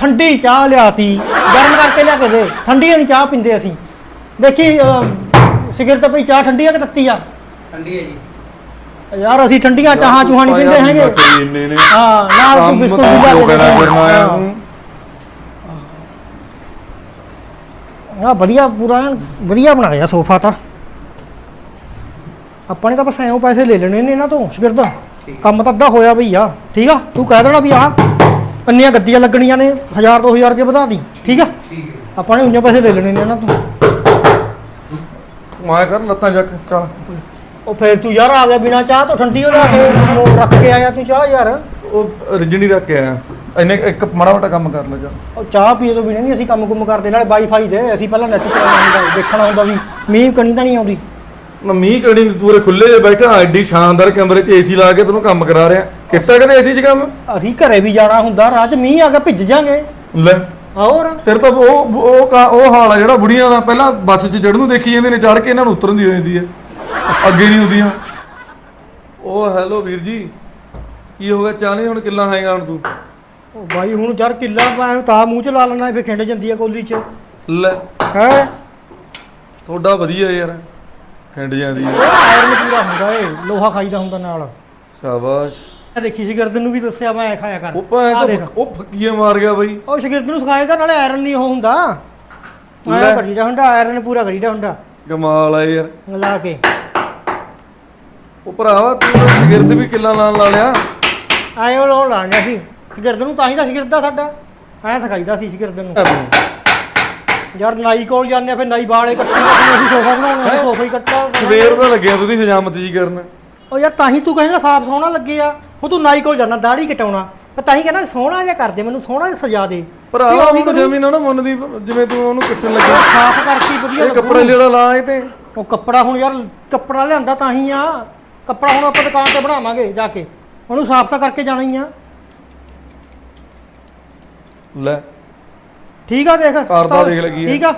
ਠੰਡੀ ਚਾਹ ਲਿਆਤੀ। ਗਰਮ ਕਰਕੇ ਲਿਆ ਕੇ ਦੇ। ਠੰਡੀ ਨਹੀਂ ਚਾਹ ਪੀਂਦੇ ਅਸੀਂ। ਦੇਖੀ ਅਹ, ਸਿਗਰਟ ਪਈ ਚਾਹ ਠੰਡੀ ਆ ਕਿ ਤੱਤੀ ਆ? ਠੰਡੀ ਹੈ ਜੀ। ਯਾਰ ਅਸੀਂ ਠੰਡੀਆਂ ਚਾਹਾਂ ਚੂਹਾਂ ਨਹੀਂ ਪੀਂਦੇ ਹੈਗੇ। ਬੱਕਰੀ ਇੰਨੇ ਨੇ। ਹਾਂ ਨਾਲ ਤੂੰ ਕੰਮ ਬਿਸਕੁਟ ਤਾਂ ਵੀ ਲਿਆ ਜੋ ਕੇ ਕਹਿਣਾ ਦੇ ਕਰਨਾ ਆਇਆ ਹਾਂ। ਤੂੰ ਆ ਵਧੀਆ ਪੂਰਾ ਐਨ ਵਧੀਆ ਬਣਾਇਆ ਸੋਫਾ ਤਾਂ। ਆਪਾਂ ਨੇ ਤਾਂ ਬਸ ਐਂ ਪੈਸੇ ਲੈ ਲੈਣੇ ਨੇ ਇਹਨਾਂ ਤੋਂ ਸ਼ਗਿਰਦ ਠੀਕ। ਕੰਮ ਤਾਂ ਅੱਧਾ ਹੋਇਆ ਬਈ ਆ। ਠੀਕ ਆ? ਤੂੰ ਕਹਿ ਦੇਣਾ ਵੀ ਆਹ ਇੰਨੀਆਂ ਗੱਦੀਆਂ ਲੱਗਣੀਆਂ ਨੇ 1000 2000 ਰੁਪਏ ਵਧਾ ਦੀ ਠੀਕ ਆ? ਠੀਕ ਹੈ। ਆਪਾਂ ਨੇ ਉਈਆਂ ਪੈਸੇ ਲੈ ਲੈਣੇ ਨੇ ਇਹਨਾਂ ਤੋਂ। ਤੂੰ ਆਇਆ ਕਰ ਲੱਤਾਂ ਚੱਕ ਚੱਲ। ਉਹ ਫੇਰ ਤੂੰ ਯਾਰ ਆ ਗਿਆ ਬਿਨਾ ਚਾਹ ਤੋਂ ਠੰਡੀ ਹੋ ਲਿਆ ਕੇ ਰੱਖ ਕੇ ਆਇਆ ਤੂੰ ਚਾਹ ਯਾਰ। ਉਹ ਰਜਣੀ ਰੱਖ ਕੇ ਆਇਆ। ਇੰਨੇ ਇੱਕ ਮਾੜਾ ਮੋਟਾ ਕੰਮ ਕਰ ਲੈ ਜਾ। ਉਹ ਚਾਹ ਪੀਏ ਤੋਂ ਬਿਨਾਂ ਨਹੀਂ ਅਸੀਂ ਕੰਮ ਕੁੰਮ ਕਰਦੇ ਨਾਲੇ ਵਾਈਫਾਈ ਦੇ ਅਸੀਂ ਪਹਿਲਾਂ ਨੈਟ ਚਲਾਉਣਾ ਹੁੰਦਾ ਦੇਖਣਾ ਹੁੰਦਾ ਵੀ ਮੀਂਹ ਕਣੀ ਤਾਂ ਨਹੀਂ ਆਉਂਦੀ। ਮੈਂ ਮੀਂਹ ਕਣੀ ਤੂਰੇ ਖੁੱਲੇ ਜੇ ਬੈਠਾ ਐਡੀ ਸ਼ਾਨਦਾਰ ਕਮਰੇ 'ਚ ਏਸੀ ਲਾ ਕੇ ਤੈਨੂੰ ਕੰਮ ਕਰਾ ਰਿਹਾ। ਕਿੱਤਾ ਕਦੇ ਏਸੀ 'ਚ ਕੰਮ? ਅਸੀਂ ਘਰੇ ਵੀ ਜਾਣਾ ਹੁੰਦਾ 'ਚ ਮੀਂਹ ਆ ਕੇ ਭਿੱਜ ਜਾਾਂਗੇ। ਲੈ। ਹੋਰ ਤੇਰੇ ਤਾਂ ਉਹ ਉਹ ਕਾ- ਉਹ ਹਾਲ ਆ ਜਿਹੜਾ ਬੁੜੀਆਂ ਦਾ ਪਹਿਲਾਂ ਬੱਸ 'ਚ ਚੜ੍ਹਨ ਨੂੰ ਦੇਖੀ ਜਾਂਦੇ ਨੇ ਚੜ੍ਹ ਕੇ ਇਹਨਾਂ ਨੂੰ ਉਤਰਨ ਦੀ ਹੋ ਜਾਂਦੀ ਹੈ। ਅੱਗੇ ਨਹੀਂ ਹੁੰਦੀਆਂ। ਉਹ ਹੈਲੋ ਵੀਰ ਜੀ ਕੀ ਹੋ ਗਿਆ? ਚਾਹ ਨਹੀਂ ਹੁਣ ਕਿੱਲਾ ਖਾਏਗਾ ਹੁਣ ਤੂੰ? ਉਹ ਬਾਈ ਹੁਣ ਯਾਰ ਕਿੱਲਾ ਮੈਂ ਤਾਂ ਮੂੰਹ 'ਚ ਲਾ ਲੈਣਾ ਫੇ ਖਿੰਡ ਜਾਂਦੀ ਆ ਕੋਲੀ 'ਚ। ਲੈ। ਹੈ? ਤੁਹਾਡਾ ਵਧੀਆ ਯਾਰ। ਖਿੰਡ ਜਾਂਦੀ ਹੈ ਆਇਰਨ ਪੂਰਾ ਹੁੰਦਾ ਏ ਲੋਹਾ ਖਾਈਦਾ ਹੁੰਦਾ ਨਾਲ। ਸ਼ਾਬਾਸ਼। ਇਹ ਦੇਖੀ ਸੀ ਗਿਰਦਨ ਨੂੰ ਵੀ ਦੱਸਿਆ ਮੈਂ ਐ ਖਾਇਆ ਕਰ। ਉਹ ਆਹ ਦੇਖ। ਉਹ ਫੱਕੀਆਂ ਮਾਰ ਗਿਆ ਬਈ। ਉਹ ਸ਼ਗਿਰਦ ਨੂੰ ਸਿਖਾਇਆ ਤਾਂ ਨਾਲੇ ਆਇਰਨ ਨਹੀਂ ਉਹ ਹੁੰਦਾ। ਲੈ। ਆਇਆ ਕਰੀਦਾ ਹੁੰਦਾ ਆਇਰਨ ਪੂਰਾ ਕਰੀਦਾ ਹੁੰਦਾ। ਕਮਾਲ ਆ ਯਾਰ। ਲਾ ਕੇ। ਉਹ ਭਰਾਵਾ ਤੂੰ ਤਾਂ ਸ਼ਗਿਰਦ ਵੀ ਕਿੱਲਾ ਲਾਣ ਲਾ ਲਿਆ। ਆਏ ਉਹ ਲਾਉਣ ਲਾਣਿਆ ਸੀ। ਸ਼ਗਿਰਦ ਨੂੰ ਤਾਂ ਹੀ ਤਾਂ ਸ਼ਗਿਰਦ ਦਾ ਸਾਡਾ। ਐ ਸਿਖਾਈਦਾ ਸੀ ਸ਼ਗਿਰਦ ਨੂੰ। ਯਾਰ ਨਾਈ ਕੋਲ ਜਾਂਦੇ ਆ ਫਿਰ ਨਾਈ ਵਾਲੇ ਕੱਟੀਦਾ ਸੀ ਅਸੀਂ ਸੋਫਾ ਬਣਾਉਣਾ ਸੋਫਾ ਹੀ ਕੱਟਾ ਸਵੇਰ ਦਾ ਲੱਗਿਆ ਤੁਸੀਂ ਹਜਾਮਤ ਜੀ ਕਰਨ। ਉਹ ਯਾਰ ਤਾਂ ਹੀ ਤੂੰ ਕਹੇਗਾ ਸਾਫ਼ ਸੋਹਣਾ ਲੱਗੇ ਆ। ਉਹ ਤੂੰ ਨਾਈ ਕੋਲ ਜਾਣਾ ਦਾੜੀ ਕਟਾਉਣਾ। ਪਰ ਤਾਂ ਹੀ ਕਹਿੰਦਾ ਸੋਹਣਾ ਜਿਹਾ ਕਰ ਦੇ ਮੈਨੂੰ ਸੋਹਣਾ ਜਿਹਾ ਸਜਾ ਦੇ। ਭਰਾਵਾ ਹੁਣ ਜ਼ਮੀਨ ਨਾ ਮੰਨਦੀ ਜਿਵੇਂ ਤੂੰ ਉਹਨੂੰ ਕੱਟਣ ਲੱਗਿਆ। ਸਾਫ਼ ਕਰਕੇ ਵਧੀਆ ਇਹ ਕੱਪੜੇ ਲੱਗੂ। ਜਿਹੜਾ ਲਾ ਇਹ ਤੇ। ਉਹ ਕੱਪੜਾ ਹੁਣ ਯਾਰ ਕੱਪੜਾ ਲਿਆਂਦਾ ਤਾਂ ਹੀ ਆ। ਕੱਪੜਾ ਹੁਣ ਆਪਾਂ ਦੁਕਾਨ ਤੇ ਬਣਾਵਾਂਗੇ ਜਾ ਕੇ। ਉਹਨੂੰ ਸਾਫ਼ ਤਾਂ ਕਰਕੇ ਜਾਣਾ ਹੀ ਆ। ਲੈ। ਠੀਕ ਆ ਦੇਖ ਕਰਦਾ ਦੇਖ ਲੱਗੀ। ਠੀਕ ਆ।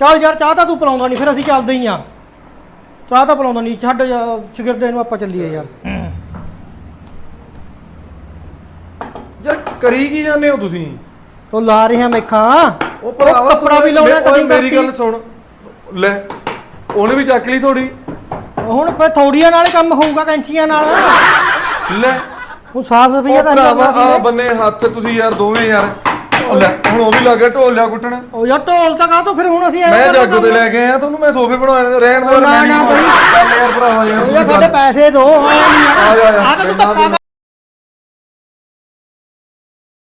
ਚੱਲ ਯਾਰ ਚਾਹ ਤਾਂ ਤੂੰ ਪਿਲਾਉਂਦਾ ਨਹੀਂ ਫਿਰ ਅਸੀਂ ਚੱਲਦੇ ਹੀ ਆ। ਚਾਹ ਤਾਂ ਪਿਲਾਉਂਦਾ ਨਹੀਂ ਛੱਡ ਜਾ, ਸ਼ਗਿਰਦੇ ਨੂੰ ਆਪਾਂ ਚੱਲੀਏ ਯਾਰ। ਯਾਰ ਕਰੀ ਕੀ ਜਾਂਦੇ ਹੋ ਤੁਸੀਂ? ਤੂੰ ਲਾ ਰਿਹਾ ਮੇਖਾਂ। ਉਹ ਭਰਾਵਾ ਕੱਪੜਾ ਵੀ ਲਾਉਣਾ ਓਏ ਕਦੀ ਮੇਰੀ ਗੱਲ। ਸੁਣ। ਲੈ ਉਹਨੇ ਵੀ ਚੱਕ ਲਈ ਥੋੜੀ ਹੁਣ ਫੇ ਥੋੜੀਆਂ ਨਾਲ ਕੰਮ ਹੋਊਗਾ ਕੈਂਚੀਆਂ ਨਾਲ। ਲੈ। ਹੁਣ ਸਾਫ਼ ਸਫਾਈਆ ਉਹ ਤਾਂ ਭਰਾਵਾ ਆ। ਬੰਨੇ ਹੱਥ ਤੁਸੀਂ ਯਾਰ ਦੋਵੇਂ ਯਾਰ। ਉਹ ਲੈ ਹੁਣ ਉਹ ਵੀ ਲੱਗ ਗਿਆ ਢੋਲਿਆ ਕੁੱਟਣ ਉਹ ਯਾਰ ਢੋਲ ਤਾਂ ਕਾਹ ਤੋਂ ਫਿਰ ਹੁਣ ਅਸੀਂ ਮੈਂ ਜਾਗੋ ਤੇ। ਲੈ ਕੇ ਆਇਆ ਤੁਹਾਨੂੰ ਮੈਂ ਸੋਫੇ ਬਣਾਉਣੇ ਨੇ ਰਹਿਣ ਦੇ ਨਾ, ਮੈਂ ਨਹੀਂ ਬਣਾਉਣੇ। ਚੱਲ ਯਾਰ ਭਰਾਵਾ ਯਾਰ ਸਾਡੇ ਪੈਸੇ ਦੋ ਆ ਆ ਜਾ, ਆ ਜਾ। ਤੂੰ ਧੱਕਾ